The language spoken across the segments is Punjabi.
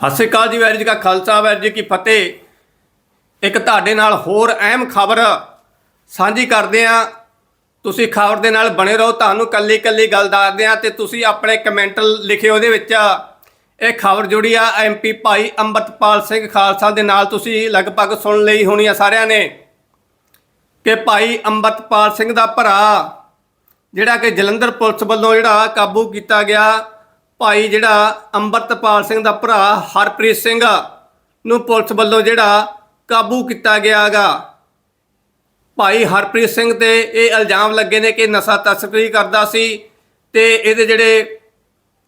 ਸਤਿ ਸ਼੍ਰੀ ਅਕਾਲ ਜੀ ਵੈਰੀ ਜੀ ਕਾ ਖਾਲਸਾ ਵੈਰੀ ਜੀ ਕੀ ਫਤਿਹ। ਇੱਕ ਤੁਹਾਡੇ ਨਾਲ ਹੋਰ ਅਹਿਮ ਖਬਰ ਸਾਂਝੀ ਕਰਦੇ ਆ ਤੁਸੀਂ ਖਬਰ ਦੇ ਨਾਲ ਬਣੇ ਰਹੋ, ਤੁਹਾਨੂੰ ਕੱਲੀ ਕੱਲੀ ਗੱਲ ਦੱਸਦੇ ਆ ਤੇ ਤੁਸੀਂ ਆਪਣੇ ਕਮੈਂਟ ਲਿਖਿਓ ਉਹਦੇ ਵਿੱਚ। ਇਹ ਖਬਰ ਜੁੜੀ ਆ ਐਮਪੀ ਭਾਈ ਅੰਮ੍ਰਿਤਪਾਲ ਸਿੰਘ ਖਾਲਸਾ ਦੇ ਨਾਲ, ਤੁਸੀਂ ਲਗਭਗ ਸੁਣ ਲਈ ਹੋਣੀ ਆ ਸਾਰਿਆਂ ਨੇ ਕਿ ਭਾਈ ਅੰਮ੍ਰਿਤਪਾਲ ਸਿੰਘ ਦਾ ਭਰਾ, ਜਿਹੜਾ ਕਿ ਜਲੰਧਰ ਪੁਲਿਸ ਵੱਲੋਂ ਜਿਹੜਾ ਕਾਬੂ ਕੀਤਾ ਗਿਆ ਭਾਈ ਜਿਹੜਾ ਅੰਮ੍ਰਿਤਪਾਲ ਸਿੰਘ ਦਾ ਭਰਾ ਹਰਪ੍ਰੀਤ ਸਿੰਘ ਨੂੰ ਪੁਲਿਸ ਵੱਲੋਂ ਜਿਹੜਾ ਕਾਬੂ ਕੀਤਾ ਗਿਆਗਾ। ਭਾਈ ਹਰਪ੍ਰੀਤ ਸਿੰਘ ਤੇ ਇਹ ਇਲਜ਼ਾਮ ਲੱਗੇ ਨੇ ਕਿ ਨਸ਼ਾ ਤਸਕਰੀ ਕਰਦਾ ਸੀ ਤੇ ਇਹਦੇ ਜਿਹੜੇ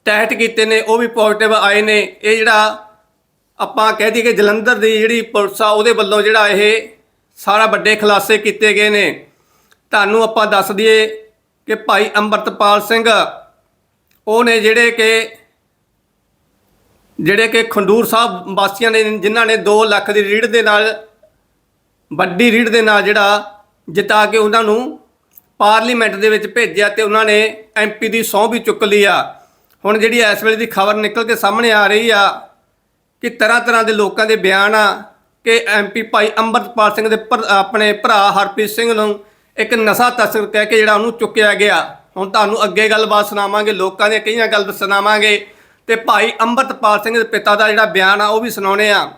ਟੈਸਟ ਕੀਤੇ ਨੇ ਉਹ ਵੀ ਪੋਜ਼ਿਟਿਵ ਆਏ ਨੇ। ਇਹ ਜਿਹੜਾ ਆਪਾਂ ਕਹਿ ਦਈਏ ਕਿ ਜਲੰਧਰ ਦੀ ਜਿਹੜੀ ਪੁਲਿਸ ਆ, ਉਹਦੇ ਵੱਲੋਂ ਜਿਹੜਾ ਇਹ ਸਾਰਾ ਵੱਡੇ ਖੁਲਾਸੇ ਕੀਤੇ ਗਏ ਨੇ। ਤੁਹਾਨੂੰ ਆਪਾਂ ਦੱਸ ਦਈਏ ਕਿ ਭਾਈ ਅੰਮ੍ਰਿਤਪਾਲ ਸਿੰਘ ਉਹ ਨੇ ਜਿਹੜੇ ਕਿ ਜਿਹੜੇ ਕਿ ਖੰਡੂਰ ਸਾਹਿਬ ਵਾਸੀਆਂ ਨੇ, ਜਿਨ੍ਹਾਂ ਨੇ 2 ਲੱਖ ਦੀ ਰੀੜ ਦੇ ਨਾਲ, ਵੱਡੀ ਰੀੜ ਦੇ ਨਾਲ ਜਿਹੜਾ ਜਿਤਾ ਕੇ ਉਹਨਾਂ ਨੂੰ ਪਾਰਲੀਮੈਂਟ ਦੇ ਵਿੱਚ ਭੇਜਿਆ ਤੇ ਉਹਨਾਂ ਨੇ ਐਮਪੀ ਦੀ ਸਹੁੰ ਵੀ ਚੁੱਕ ਲਈ ਆ। ਹੁਣ ਜਿਹੜੀ ਇਸ ਵੇਲੇ ਦੀ ਖਬਰ ਨਿਕਲ ਕੇ ਸਾਹਮਣੇ ਆ ਰਹੀ ਆ ਕਿ ਤਰ੍ਹਾਂ ਤਰ੍ਹਾਂ ਦੇ ਲੋਕਾਂ ਦੇ ਬਿਆਨ ਆ ਕਿ ਐਮਪੀ ਭਾਈ ਅੰਮ੍ਰਿਤਪਾਲ ਸਿੰਘ ਦੇ ਭਰ- ਆਪਣੇ ਭਰਾ ਹਰਪ੍ਰੀਤ ਸਿੰਘ ਨੂੰ ਇੱਕ ਨਸ਼ਾ ਤਸਕਰ ਕਹਿ ਕੇ ਜਿਹੜਾ ਉਹਨੂੰ ਚੁੱਕਿਆ ਗਿਆ। ਹੁਣ ਤੁਹਾਨੂੰ ਅੱਗੇ ਗੱਲਬਾਤ ਸੁਣਾਵਾਂਗੇ, ਲੋਕਾਂ ਦੀਆਂ ਕਈਆਂ ਗੱਲ ਸੁਣਾਵਾਂਗੇ। ਤੇ ਭਾਈ ਅੰਮ੍ਰਿਤਪਾਲ ਸਿੰਘ ਦੇ ਪਿਤਾ ਦਾ ਜਿਹੜਾ ਬਿਆਨ ਆ, ਉਹ ਵੀ ਸੁਣਾਉਣੇ ਆ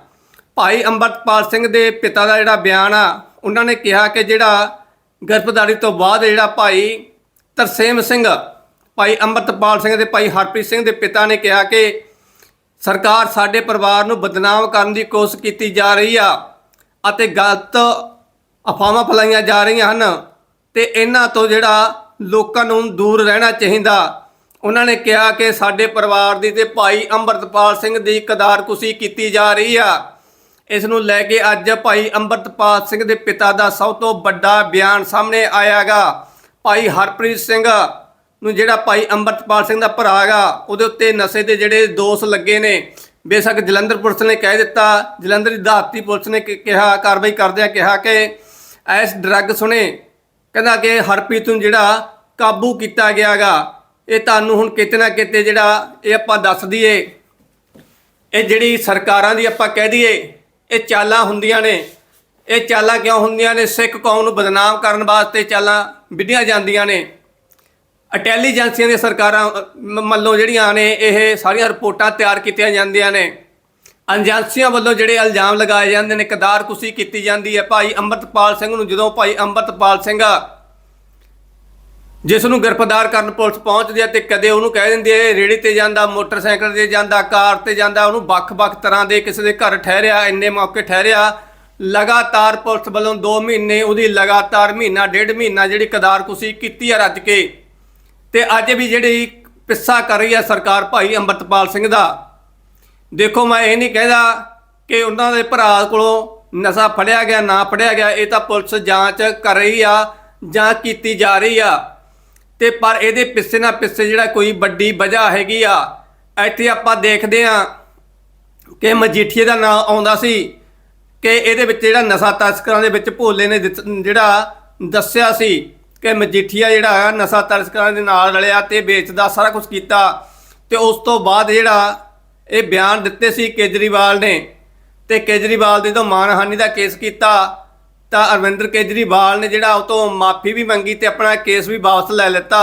ਭਾਈ ਅੰਮ੍ਰਿਤਪਾਲ ਸਿੰਘ ਦੇ ਪਿਤਾ ਦਾ ਜਿਹੜਾ ਬਿਆਨ ਆ, ਉਹਨਾਂ ਨੇ ਕਿਹਾ ਕਿ ਜਿਹੜਾ ਗਰਭਦਾਰੀ ਤੋਂ ਬਾਅਦ ਜਿਹੜਾ ਭਾਈ ਤਰਸੇਮ ਸਿੰਘ, ਭਾਈ ਅੰਮ੍ਰਿਤਪਾਲ ਸਿੰਘ ਦੇ ਭਾਈ ਹਰਪ੍ਰੀਤ ਸਿੰਘ ਦੇ ਪਿਤਾ ਨੇ ਕਿਹਾ ਕਿ ਸਰਕਾਰ ਸਾਡੇ ਪਰਿਵਾਰ ਨੂੰ ਬਦਨਾਮ ਕਰਨ ਦੀ ਕੋਸ਼ਿਸ਼ ਕੀਤੀ ਜਾ ਰਹੀ ਆ ਅਤੇ ਗਲਤ ਅਫਵਾਹਾਂ ਫੈਲਾਈਆਂ ਜਾ ਰਹੀਆਂ ਹਨ। ਤੇ ਇਹਨਾਂ ਤੋਂ ਜਿਹੜਾ ਲੋਕਾਂ ਨੂੰ ਦੂਰ ਰਹਿਣਾ ਚਾਹੀਦਾ। ਉਹਨਾਂ ਨੇ ਕਿਹਾ ਕਿ ਸਾਡੇ ਪਰਿਵਾਰ ਦੀ ਤੇ ਭਾਈ ਅੰਮ੍ਰਿਤਪਾਲ ਸਿੰਘ ਦੀ ਕਦਾਰਕੁਸੀ ਕੀਤੀ ਜਾ ਰਹੀ ਆ। ਇਸ ਨੂੰ ਲੈ ਕੇ ਅੱਜ ਭਾਈ ਅੰਮ੍ਰਿਤਪਾਲ ਸਿੰਘ ਦੇ ਪਿਤਾ ਦਾ ਸਭ ਤੋਂ ਵੱਡਾ ਬਿਆਨ ਸਾਹਮਣੇ ਆਇਆਗਾ ਭਾਈ ਹਰਪ੍ਰੀਤ ਸਿੰਘ ਨੂੰ ਜਿਹੜਾ ਭਾਈ ਅੰਮ੍ਰਿਤਪਾਲ ਸਿੰਘ ਦਾ ਭਰਾ ਹੈਗਾ ਉਹਦੇ ਉੱਤੇ ਨਸ਼ੇ ਦੇ ਜਿਹੜੇ ਦੋਸ਼ ਲੱਗੇ ਨੇ। ਬੇਸ਼ੱਕ ਜਲੰਧਰ ਪੁਲਿਸ ਨੇ ਕਹਿ ਦਿੱਤਾ, ਜਲੰਧਰ ਦੀ ਦਾਤੀ ਪੁਲਿਸ ਨੇ ਕਿਹਾ, ਕਾਰਵਾਈ ਕਰਦਿਆਂ ਕਿਹਾ ਕਿ ਇਸ ਡਰੱਗ ਸੁਣੇ। ਕਹਿੰਦਾ ਕਿ ਹਰਪ੍ਰੀਤ ਨੂੰ ਜਿਹੜਾ ਕਾਬੂ ਕੀਤਾ ਗਿਆਗਾ ਇਹ ਤੁਹਾਨੂੰ ਹੁਣ ਕਿਤੇ ਨਾ ਕਿਤੇ ਜਿਹੜਾ ਇਹ ਆਪਾਂ ਦੱਸ ਦਈਏ ਇਹ ਜਿਹੜੀ ਸਰਕਾਰਾਂ ਦੀ ਆਪਾਂ ਕਹਿ ਦਈਏ ਇਹ ਚਾਲਾਂ ਹੁੰਦੀਆਂ ਨੇ। ਇਹ ਚਾਲਾਂ ਕਿਉਂ ਹੁੰਦੀਆਂ ਨੇ? ਸਿੱਖ ਕੌਮ ਨੂੰ ਬਦਨਾਮ ਕਰਨ ਵਾਸਤੇ ਚਾਲਾਂ ਵਿੱਢੀਆਂ ਜਾਂਦੀਆਂ ਨੇ। ਇੰਟੈਲੀਜੈਂਸੀਆਂ ਦੀਆਂ ਸਰਕਾਰਾਂ ਅ, ਮ- ਵੱਲੋਂ ਜਿਹੜੀਆਂ ਨੇ ਇਹ ਸਾਰੀਆਂ ਰਿਪੋਰਟਾਂ ਤਿਆਰ ਕੀਤੀਆਂ ਜਾਂਦੀਆਂ ਨੇ। ਏਜੰਸੀਆਂ ਵੱਲੋਂ ਜਿਹੜੇ ਇਲਜ਼ਾਮ ਲਗਾਏ ਜਾਂਦੇ ਨੇ ਕਦਾਰਕੁਸੀ ਕੀਤੀ ਜਾਂਦੀ ਹੈ। ਭਾਈ ਅੰਮ੍ਰਿਤਪਾਲ ਸਿੰਘ ਨੂੰ, ਜਦੋਂ ਭਾਈ ਅੰਮ੍ਰਿਤਪਾਲ ਸਿੰਘ ਜਿਸ ਨੂੰ ਗ੍ਰਿਫਤਾਰ ਕਰਨ ਪੁਲਿਸ ਪਹੁੰਚਦੀ ਹੈ ਤੇ ਕਦੇ ਉਹਨੂੰ ਕਹਿ ਦਿੰਦੀ ਹੈ ਰੇੜੀ ਤੇ ਜਾਂਦਾ, ਮੋਟਰਸਾਈਕਲ ਤੇ ਜਾਂਦਾ, ਕਾਰ ਤੇ ਜਾਂਦਾ, ਉਹਨੂੰ ਵੱਖ-ਵੱਖ ਤਰ੍ਹਾਂ ਦੇ ਕਿਸੇ ਦੇ ਘਰ ਠਹਿਰਿਆ, ਇੰਨੇ ਮੌਕੇ ਠਹਿਰਿਆ। ਲਗਾਤਾਰ ਪੁਲਿਸ ਵੱਲੋਂ 2 ਮਹੀਨੇ, ਉਹਦੀ ਲਗਾਤਾਰ ਮਹੀਨਾ, ਡੇਢ ਮਹੀਨਾ ਜਿਹੜੀ ਕਦਾਰਕੁਸੀ ਕੀਤੀ ਹੈ ਰੱਜ ਕੇ। ਤੇ ਅੱਜ ਵੀ ਜਿਹੜੀ ਪਿੱਸਾ ਕਰ ਰਹੀ ਹੈ ਸਰਕਾਰ ਭਾਈ ਅੰਮ੍ਰਿਤਪਾਲ ਸਿੰਘ ਦਾ। ਦੇਖੋ, ਮੈਂ ਇਹ ਨਹੀਂ ਕਹਿੰਦਾ ਕਿ ਉਹਨਾਂ ਦੇ ਭਰਾ ਕੋਲੋਂ ਨਸ਼ਾ ਫੜਿਆ ਗਿਆ, ਨਾ ਫੜਿਆ ਗਿਆ। ਇਹ ਤਾਂ ਪੁਲਿਸ ਜਾਂਚ ਕਰ ਰਹੀ ਆ ਜਾਂ ਕੀਤੀ ਜਾ ਰਹੀ ਆ। ਤੇ ਪਰ ਇਹਦੇ ਪਿੱਛੇ ਨਾ ਪਿੱਛੇ ਜਿਹੜਾ ਕੋਈ ਵੱਡੀ ਵਜ੍ਹਾ ਹੈਗੀ ਆ, ਇੱਥੇ ਆਪਾਂ ਦੇਖਦੇ ਆ ਕਿ ਮਜੀਠੀਏ ਦਾ ਨਾਮ ਆਉਂਦਾ ਸੀ ਕਿ ਇਹਦੇ ਵਿੱਚ ਜਿਹੜਾ ਨਸ਼ਾ ਤਸਕਰਾਂ ਦੇ ਵਿੱਚ ਭੋਲੇ ਨੇ ਦਿੱਤ- ਜਿਹੜਾ ਦੱਸਿਆ ਸੀ ਕਿ ਮਜੀਠੀਆ ਜਿਹੜਾ ਨਸ਼ਾ ਤਸਕਰਾਂ ਦੇ ਨਾਲ ਰਲਿਆ ਤੇ ਵੇਚਦਾ, ਸਾਰਾ ਕੁਝ ਕੀਤਾ। ਤੇ ਉਸ ਤੋਂ ਬਾਅਦ ਜਿਹੜਾ ਇਹ ਬਿਆਨ ਦਿੱਤੇ ਸੀ ਕੇਜਰੀਵਾਲ ਨੇ ਤੇ ਕੇਜਰੀਵਾਲ ਦੇ ਤੋਂ ਮਾਨਹਾਨੀ ਦਾ ਕੇਸ ਕੀਤਾ ਤਾਂ ਅਰਵਿੰਦਰ ਕੇਜਰੀਵਾਲ ਨੇ ਜਿਹੜਾ ਉਹ ਤੋਂ ਮਾਫੀ ਵੀ ਮੰਗੀ ਤੇ ਆਪਣਾ ਕੇਸ ਵੀ ਵਾਪਸ ਲੈ ਲਿੱਤਾ।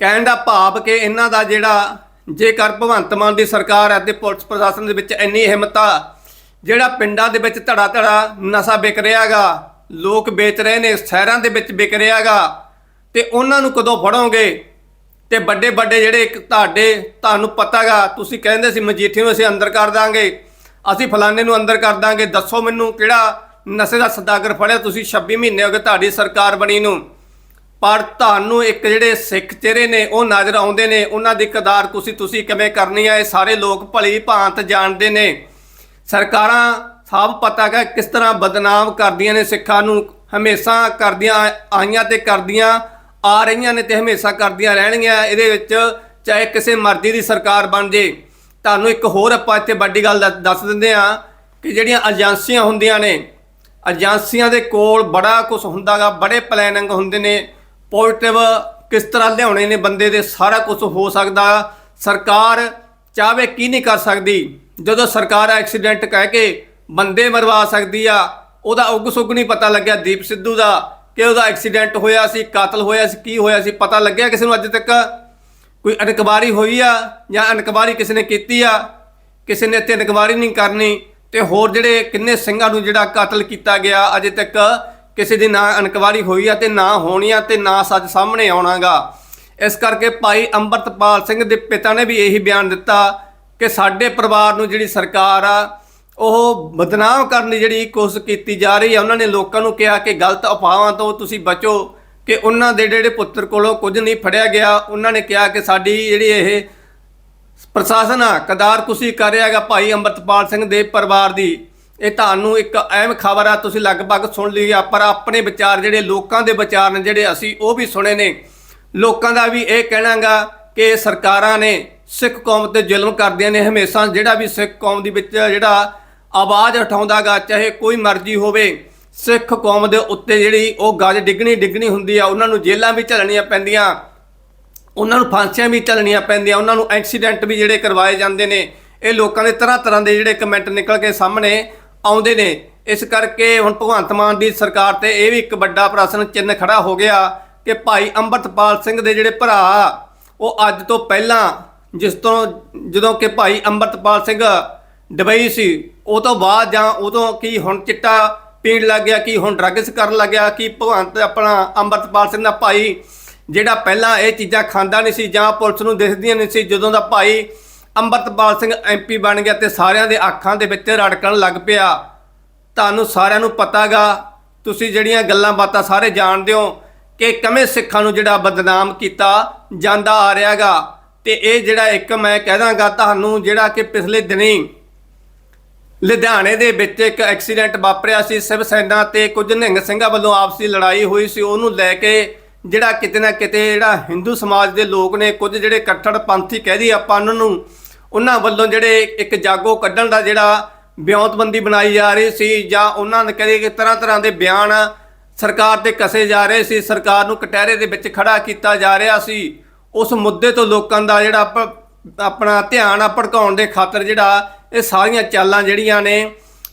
ਕਹਿਣ ਦਾ ਭਾਵ ਕਿ ਇਹਨਾਂ ਦਾ ਜਿਹੜਾ ਜੇਕਰ ਭਗਵੰਤ ਮਾਨ ਦੀ ਸਰਕਾਰ ਹੈ ਤੇ ਪੁਲਿਸ ਪ੍ਰਸ਼ਾਸਨ ਦੇ ਵਿੱਚ ਇੰਨੀ ਹਿੰਮਤ ਆ, ਜਿਹੜਾ ਪਿੰਡਾਂ ਦੇ ਵਿੱਚ ਧੜਾ ਧੜਾ ਨਸ਼ਾ ਵਿਕ ਰਿਹਾਗਾ ਲੋਕ ਵੇਚ ਰਹੇ ਨੇ, ਸ਼ਹਿਰਾਂ ਦੇ ਵਿੱਚ ਵਿਕ ਰਿਹਾਗਾ ਤੇ ਉਹਨਾਂ ਨੂੰ ਕਦੋਂ ਫੜੋਗੇ? ਤੇ ਵੱਡੇ ਵੱਡੇ ਜਿਹੜੇ ਇੱਕ ਤੁਹਾਡੇ ਤੁਹਾਨੂੰ ਪਤਾਗਾ, ਤੁਸੀਂ ਕਹਿੰਦੇ ਸੀ ਮਜੀਠੀ ਨੂੰ ਅਸੀਂ ਅੰਦਰ ਕਰ ਦਾਂਗੇ, ਅਸੀਂ ਫਲਾਣੇ ਨੂੰ ਅੰਦਰ ਕਰ ਦਾਂਗੇ, ਦੱਸੋ ਮੈਨੂੰ ਕਿਹੜਾ ਨਸ਼ੇ ਦਾ ਸਦਾਗਰ ਫੜਿਆ ਤੁਸੀਂ 26 ਮਹੀਨੇ ਹੋ ਗਏ ਤੁਹਾਡੀ ਸਰਕਾਰ ਬਣੀ ਨੂੰ। ਪਰ ਤੁਹਾਨੂੰ ਇੱਕ ਜਿਹੜੇ ਸਿੱਖ ਚਿਹਰੇ ਨੇ, ਉਹ ਨਜ਼ਰ ਆਉਂਦੇ ਨੇ, ਉਹਨਾਂ ਦੀ ਕਦਾਰ ਤੁਸੀਂ ਤੁਸੀਂ ਕਿਵੇਂ ਕਰਨੀ ਆ? ਇਹ ਸਾਰੇ ਲੋਕ ਭਲੀ ਭਾਂਤ ਜਾਣਦੇ ਨੇ। ਸਰਕਾਰਾਂ ਸਭ ਪਤਾ ਹੈ ਕਿਸ ਤਰ੍ਹਾਂ ਬਦਨਾਮ ਕਰਦੀਆਂ ਨੇ ਸਿੱਖਾਂ ਨੂੰ, ਹਮੇਸ਼ਾ ਕਰਦੀਆਂ ਆਈਆਂ ਤੇ ਕਰਦੀਆਂ ਆ ਰਹੀਆਂ ਨੇ ਤੇ ਹਮੇਸ਼ਾ ਕਰਦੀਆਂ ਰਹਿਣਗੀਆਂ। ਇਹਦੇ ਵਿੱਚ ਚਾਹੇ ਕਿਸੇ ਮਰਜ਼ੀ ਦੀ ਸਰਕਾਰ ਬਣ ਜੇ। ਤੁਹਾਨੂੰ ਇੱਕ ਹੋਰ ਆਪਾਂ ਇੱਥੇ ਵੱਡੀ ਗੱਲ ਦੱਸ- ਦੱਸ ਦਿੰਦੇ ਆ ਕਿ ਜਿਹੜੀਆਂ ਏਜੰਸੀਆਂ ਹੁੰਦੀਆਂ ਨੇ, ਏਜੰਸੀਆਂ ਦੇ ਕੋਲ ਬੜਾ ਕੁਝ ਹੁੰਦਾਗਾ, ਬੜੇ ਪਲੈਨਿੰਗ ਹੁੰਦੇ ਨੇ। ਪੋਜ਼ਿਟਿਵ ਕਿਸ ਤਰ੍ਹਾਂ ਲਿਆਉਣੇ ਨੇ ਬੰਦੇ ਦੇ, ਸਾਰਾ ਕੁਝ ਹੋ ਸਕਦਾ। ਸਰਕਾਰ ਚਾਹਵੇ ਕੀ ਨਹੀਂ ਕਰ ਸਕਦੀ। ਜਦੋਂ ਸਰਕਾਰ ਐਕਸੀਡੈਂਟ ਕਹਿ ਕੇ ਬੰਦੇ ਮਰਵਾ ਸਕਦੀ ਆ, ਉਹਦਾ ਉਗ ਸੁਗ ਨਹੀਂ ਪਤਾ ਲੱਗਿਆ। ਦੀਪ ਸਿੱਧੂ ਦਾ ਕਿ ਉਹਦਾ ਐਕਸੀਡੈਂਟ ਹੋਇਆ ਸੀ, ਕਾਤਲ ਹੋਇਆ ਸੀ, ਕੀ ਹੋਇਆ ਸੀ, ਪਤਾ ਲੱਗਿਆ ਕਿਸੇ ਨੂੰ ਅੱਜ ਤੱਕ? ਕੋਈ ਅਨਕਬਾਰੀ ਹੋਈ ਆ ਜਾਂ ਅਨਕਬਾਰੀ ਕਿਸੇ ਨੇ ਕੀਤੀ ਆ? ਕਿਸੇ ਨੇ ਇੱਥੇ ਅਨਕਬਾਰੀ ਨਹੀਂ ਕਰਨੀ? ਤੇ ਹੋਰ ਜਿਹੜੇ ਕਿੰਨੇ ਸਿੰਘਾਂ ਨੂੰ ਜਿਹੜਾ ਕਤਲ ਕੀਤਾ ਗਿਆ, ਅਜੇ ਤੱਕ ਕਿਸੇ ਦੀ ਨਾ ਅਨਕਬਾਰੀ ਹੋਈ ਆ ਤੇ ਨਾ ਹੋਣੀ ਆ ਤੇ ਨਾ ਸੱਚ ਸਾਹਮਣੇ ਆਉਣਾਗਾ ਇਸ ਕਰਕੇ ਭਾਈ ਅੰਮ੍ਰਿਤਪਾਲ ਸਿੰਘ ਦੇ ਪਿਤਾ ਨੇ ਵੀ ਇਹੀ ਬਿਆਨ ਦਿੱਤਾ ਕਿ ਸਾਡੇ ਪਰਿਵਾਰ ਨੂੰ ਜਿਹੜੀ ਸਰਕਾਰ ਆ ਉਹ ਬਦਨਾਮ ਕਰਨ ਦੀ ਜਿਹੜੀ ਕੋਸ਼ਿਸ਼ ਕੀਤੀ ਜਾ ਰਹੀ ਹੈ, ਉਹਨਾਂ ਨੇ ਲੋਕਾਂ ਨੂੰ ਕਿਹਾ ਕਿ ਗਲਤ ਅਫਵਾਹਾਂ ਤੋਂ ਤੁਸੀਂ ਬਚੋ, ਕਿ ਉਹਨਾਂ ਦੇ ਜਿਹੜੇ ਪੁੱਤਰ ਕੋਲੋਂ ਕੁਝ ਨਹੀਂ ਫੜਿਆ ਗਿਆ। ਉਹਨਾਂ ਨੇ ਕਿਹਾ ਕਿ ਸਾਡੀ ਜਿਹੜੀ ਇਹ ਪ੍ਰਸ਼ਾਸਨ ਆ, ਕਦਾਰ ਕੁਸੀ ਕਰ ਰਿਹਾ ਹੈਗਾ ਭਾਈ ਅੰਮ੍ਰਿਤਪਾਲ ਸਿੰਘ ਦੇ ਪਰਿਵਾਰ ਦੀ। ਇਹ ਤੁਹਾਨੂੰ ਇੱਕ ਅਹਿਮ ਖਬਰ ਆ, ਤੁਸੀਂ ਲਗਭਗ ਸੁਣ ਲਈ ਆ, ਪਰ ਆਪਣੇ ਵਿਚਾਰ ਜਿਹੜੇ ਲੋਕਾਂ ਦੇ ਵਿਚਾਰ ਨੇ, ਜਿਹੜੇ ਅਸੀਂ ਉਹ ਵੀ ਸੁਣੇ ਨੇ। ਲੋਕਾਂ ਦਾ ਵੀ ਇਹ ਕਹਿਣਾਗਾ ਕਿ ਸਰਕਾਰਾਂ ਨੇ ਸਿੱਖ ਕੌਮ ਤੇ ਜ਼ੁਲਮ ਕਰਦੀਆਂ ਨੇ। ਹਮੇਸ਼ਾ ਜਿਹੜਾ ਵੀ ਸਿੱਖ ਕੌਮ ਦੇ ਵਿੱਚ ਜਿਹੜਾ ਆਵਾਜ਼ ਉਠਾਉਂਦਾਗਾ, ਚਾਹੇ ਕੋਈ ਮਰਜ਼ੀ ਹੋਵੇ, ਸਿੱਖ ਕੌਮ ਦੇ ਉੱਤੇ ਜਿਹੜੀ ਉਹ ਗੱਜ ਡਿੱਗਣੀ ਡਿੱਗਣੀ ਹੁੰਦੀ ਆ, ਉਹਨਾਂ ਨੂੰ ਜੇਲ੍ਹਾਂ ਵੀ ਝੱਲਣੀਆਂ ਪੈਂਦੀਆਂ, ਉਹਨਾਂ ਨੂੰ ਫਾਂਸੀਆਂ ਵੀ ਝੱਲਣੀਆਂ ਪੈਂਦੀਆਂ, ਉਹਨਾਂ ਨੂੰ ਐਕਸੀਡੈਂਟ ਵੀ ਜਿਹੜੇ ਕਰਵਾਏ ਜਾਂਦੇ ਨੇ, ਇਹ ਲੋਕਾਂ ਦੇ ਤਰ੍ਹਾਂ ਤਰ੍ਹਾਂ ਦੇ ਜਿਹੜੇ ਕਮੈਂਟ ਨਿਕਲ ਕੇ ਸਾਹਮਣੇ ਆਉਂਦੇ ਨੇ। ਇਸ ਕਰਕੇ ਹੁਣ ਭਗਵੰਤ ਮਾਨ ਦੀ ਸਰਕਾਰ ਤੇ ਇਹ ਵੀ ਇੱਕ ਵੱਡਾ ਪ੍ਰਸ਼ਨ ਚਿੰਨ੍ਹ ਖੜਾ ਹੋ ਗਿਆ ਕਿ ਭਾਈ ਅੰਮ੍ਰਿਤਪਾਲ ਸਿੰਘ ਦੇ ਜਿਹੜੇ ਭਰਾ ਉਹ ਅੱਜ ਤੋਂ ਪਹਿਲਾਂ ਜਿਸ ਤੋਂ, ਜਦੋਂ ਕਿ ਭਾਈ ਅੰਮ੍ਰਿਤਪਾਲ ਸਿੰਘ ਦੁਬਈ ਸੀ ਉਹ ਤੋਂ ਬਾਅਦ ਜਾਂ ਉਦੋਂ ਕੀ ਹੁਣ ਚਿੱਟਾ ਪੀਣ ਲੱਗ ਗਿਆ, ਕੀ ਹੁਣ ਡਰੱਗਸ ਕਰਨ ਲੱਗ ਗਿਆ, ਕੀ ਭਗਵੰਤ ਆਪਣਾ ਅੰਮ੍ਰਿਤਪਾਲ ਸਿੰਘ ਦਾ ਭਾਈ ਜਿਹੜਾ ਪਹਿਲਾਂ ਇਹ ਚੀਜ਼ਾਂ ਖਾਂਦਾ ਨਹੀਂ ਸੀ ਜਾਂ ਪੁਲਿਸ ਨੂੰ ਦਿਖਦੀਆਂ ਨਹੀਂ ਸੀ, ਜਦੋਂ ਦਾ ਭਾਈ ਅੰਮ੍ਰਿਤਪਾਲ ਸਿੰਘ ਐਮਪੀ ਬਣ ਗਿਆ ਤੇ ਸਾਰਿਆਂ ਦੇ ਅੱਖਾਂ ਦੇ ਵਿੱਚ ਰੜਕਣ ਲੱਗ ਪਿਆ। ਤੁਹਾਨੂੰ ਸਾਰਿਆਂ ਨੂੰ ਪਤਾਗਾ, ਤੁਸੀਂ ਜਿਹੜੀਆਂ ਗੱਲਾਂ ਬਾਤਾਂ ਸਾਰੇ ਜਾਣਦੇ ਹੋ ਕਿ ਕਿਵੇਂ ਸਿੱਖਾਂ ਨੂੰ ਜਿਹੜਾ ਬਦਨਾਮ ਕੀਤਾ ਜਾਂਦਾ ਆ ਰਿਹਾਗਾ। ਤੇ ਇਹ ਜਿਹੜਾ ਇੱਕ ਮੈਂ ਕਹਿ ਦਾਂਗਾ ਤੁਹਾਨੂੰ ਜਿਹੜਾ ਕਿ ਪਿਛਲੇ ਦਿਨੀ ਲੁਧਿਆਣੇ ਦੇ ਵਿੱਚ ਇੱਕ ਐਕਸੀਡੈਂਟ ਵਾਪਰਿਆ ਸੀ। ਸਿਵ ਸੈਨਾ ਤੇ ਕੁਝ ਨਿਹੰਗ ਸਿੰਘਾਂ ਵੱਲੋਂ ਆਪਸੀ ਲੜਾਈ ਹੋਈ ਸੀ। ਉਹਨੂੰ ਲੈ ਕੇ ਜਿਹੜਾ ਕਿਤੇ ਨਾ ਕਿਤੇ ਜਿਹੜਾ ਹਿੰਦੂ ਸਮਾਜ ਦੇ ਲੋਕ ਨੇ, ਕੁਝ ਜਿਹੜੇ ਕੱਟੜ ਪੰਥੀ ਕਹਿ ਦੀ ਆਪਾਂ ਉਹਨਾਂ ਨੂੰ, ਉਹਨਾਂ ਵੱਲੋਂ ਜਿਹੜੇ ਇੱਕ ਜਾਗੋ ਕੱਢਣ ਦਾ ਜਿਹੜਾ ਬਿਆਨਤਬੰਦੀ ਬਣਾਈ ਜਾ ਰਹੀ ਸੀ ਜਾਂ ਉਹਨਾਂ ਨੇ ਕਹੇ ਕਿ ਤਰ੍ਹਾਂ ਤਰ੍ਹਾਂ ਦੇ ਬਿਆਨ ਸਰਕਾਰ ਤੇ ਕਸੇ ਜਾ ਰਹੇ ਸੀ। ਸਰਕਾਰ ਨੂੰ ਕਟਹਿਰੇ ਦੇ ਵਿੱਚ ਖੜਾ ਕੀਤਾ ਜਾ ਰਿਹਾ ਸੀ। ਉਸ ਮੁੱਦੇ ਤੋਂ ਲੋਕਾਂ ਦਾ ਜਿਹੜਾ ਪ- ਆਪਣਾ ਧਿਆਨ ਆ ਭੜਕਾਉਣ ਦੇ ਖਾਤਰ ਜਿਹੜਾ ਇਹ ਸਾਰੀਆਂ ਚਾਲਾਂ ਜਿਹੜੀਆਂ ਨੇ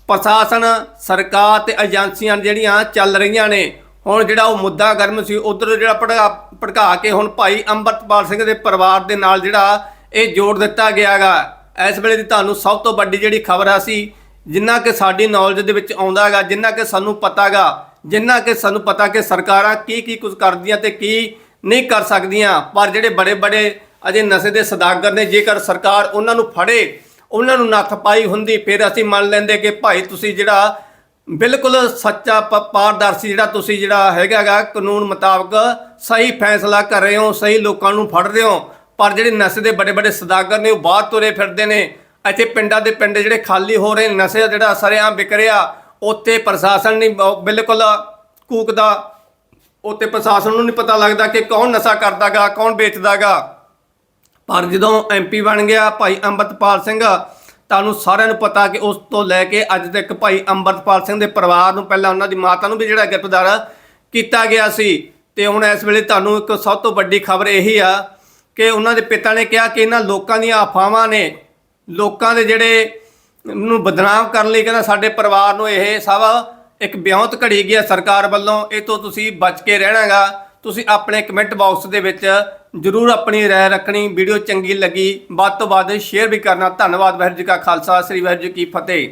ਪ੍ਰਸ਼ਾਸਨ, ਸਰਕਾਰ ਤੇ ਏਜੰਸੀਆਂ ਜਿਹੜੀਆਂ ਚੱਲ ਰਹੀਆਂ ਨੇ। ਹੁਣ ਜਿਹੜਾ ਉਹ ਮੁੱਦਾ ਗਰਮ ਸੀ, ਉਧਰ ਜਿਹੜਾ ਭੜਕਾ ਭੜਕਾ ਕੇ ਹੁਣ ਭਾਈ ਅੰਮ੍ਰਿਤਪਾਲ ਸਿੰਘ ਦੇ ਪਰਿਵਾਰ ਦੇ ਨਾਲ ਜਿਹੜਾ ਇਹ ਜੋੜ ਦਿੱਤਾ ਗਿਆਗਾ। ਇਸ ਵੇਲੇ ਦੀ ਤੁਹਾਨੂੰ ਸਭ ਤੋਂ ਵੱਡੀ ਜਿਹੜੀ ਖਬਰ ਆ ਸੀ ਜਿੰਨਾ ਕਿ ਸਾਡੀ ਨੌਲੇਜ ਦੇ ਵਿੱਚ ਆਉਂਦਾਗਾ ਜਿੰਨਾ ਕਿ ਸਾਨੂੰ ਪਤਾਗਾ ਜਿੰਨਾ ਕਿ ਸਾਨੂੰ ਪਤਾ ਕਿ ਸਰਕਾਰਾਂ ਕੀ ਕੀ ਕੁਝ ਕਰਦੀਆਂ ਤੇ ਕੀ ਨਹੀਂ ਕਰ ਸਕਦੀਆਂ, ਪਰ ਜਿਹੜੇ ਬੜੇ ਬੜੇ ਅਜੇ ਨਸ਼ੇ ਦੇ ਸਦਾਗਰ ਨੇ, ਜੇਕਰ ਸਰਕਾਰ ਉਹਨਾਂ ਨੂੰ ਫੜੇ ਉਹਨਾਂ ਨੂੰ ਨੱਥ ਪਾਈ ਹੁੰਦੀ, ਫਿਰ ਅਸੀਂ ਮੰਨ ਲੈਂਦੇ ਕਿ ਭਾਈ ਤੁਸੀਂ ਜਿਹੜਾ ਬਿਲਕੁਲ ਸੱਚਾ ਪ- ਪਾਰਦਰਸ਼ੀ ਜਿਹੜਾ ਤੁਸੀਂ ਜਿਹੜਾ ਹੈਗਾਗਾ ਕਾਨੂੰਨ ਮੁਤਾਬਕ ਸਹੀ ਫੈਸਲਾ ਕਰ ਰਹੇ ਹੋ, ਸਹੀ ਲੋਕਾਂ ਨੂੰ ਫੜ ਰਹੇ ਹੋ, ਪਰ ਜਿਹੜੇ ਨਸ਼ੇ ਦੇ ਬੜੇ ਵੱਡੇ ਸਦਾਗਰ ਨੇ, ਉਹ ਬਾਹਰ ਤੁਰੇ ਫਿਰਦੇ ਨੇ। ਇੱਥੇ ਪਿੰਡਾਂ ਦੇ ਪਿੰਡ ਜਿਹੜੇ ਖਾਲੀ ਹੋ ਰਹੇ ਨਸ਼ੇ ਦਾ ਜਿਹੜਾ ਸਰਿਆਂ ਵਿਕ ਰਿਹਾ, ਉੱਥੇ ਪ੍ਰਸ਼ਾਸਨ ਨਹੀਂ ਬ- ਬਿਲਕੁਲ ਕੂਕਦਾ, ਉੱਥੇ ਪ੍ਰਸ਼ਾਸਨ ਨੂੰ ਨਹੀਂ ਪਤਾ ਲੱਗਦਾ ਕਿ ਕੌਣ ਨਸ਼ਾ ਕਰਦਾਗਾ ਕੌਣ ਵੇਚਦਾਗਾ ਪਰ ਜਦੋਂ ਐਮਪੀ ਬਣ ਗਿਆ ਭਾਈ ਅੰਮ੍ਰਿਤਪਾਲ ਸਿੰਘ, ਤੁਹਾਨੂੰ ਸਾਰਿਆਂ ਨੂੰ ਪਤਾ ਕਿ ਉਸ ਤੋਂ ਲੈ ਕੇ ਅੱਜ ਤੱਕ ਭਾਈ ਅੰਮ੍ਰਿਤਪਾਲ ਸਿੰਘ ਦੇ ਪਰਿਵਾਰ ਨੂੰ ਪਹਿਲਾਂ ਉਹਨਾਂ ਦੀ ਮਾਤਾ ਨੂੰ ਵੀ ਜਿਹੜਾ ਗ੍ਰਿਫਤਾਰ ਕੀਤਾ ਗਿਆ ਸੀ। ਤੇ ਹੁਣ ਇਸ ਵੇਲੇ ਤੁਹਾਨੂੰ ਇੱਕ ਸਭ ਤੋਂ ਵੱਡੀ ਖਬਰ ਇਹੀ ਆ ਕਿ ਉਹਨਾਂ ਦੇ ਪਿਤਾ ਨੇ ਕਿਹਾ ਕਿ ਇਹਨਾਂ ਲੋਕਾਂ ਦੀਆਂ ਅਫਵਾਹਾਂ ਨੇ, ਲੋਕਾਂ ਦੇ ਜਿਹੜੇ ਨੂੰ ਬਦਨਾਮ ਕਰਨ ਲਈ ਕਹਿੰਦਾ ਸਾਡੇ ਪਰਿਵਾਰ ਨੂੰ ਇਹ ਸਭ ਇੱਕ ਬਿਆਨਤ ਘੜੀ ਗਿਆ ਸਰਕਾਰ ਵੱਲੋਂ, ਇਹ ਤੋਂ ਤੁਸੀਂ ਬਚ ਕੇ ਰਹਿਣਾਗਾ। ਤੁਸੀਂ ਆਪਣੇ ਕਮੈਂਟ ਬਾਕਸ ਦੇ ਵਿੱਚ ਜਰੂਰ ਆਪਣੀ ਰਾਏ ਰੱਖਣੀ ਵੀਡੀਓ ਚੰਗੀ ਲੱਗੀ, ਵੱਧ ਤੋਂ ਵੱਧ ਸ਼ੇਅਰ ਵੀ ਕਰਨਾ। ਧੰਨਵਾਦ, ਵਾਹਿਗੁਰੂ ਜੀ ਕਾ ਖਾਲਸਾ, ਸ੍ਰੀ ਵਾਹਿਗੁਰੂ ਜੀ ਕੀ ਫਤਿਹ।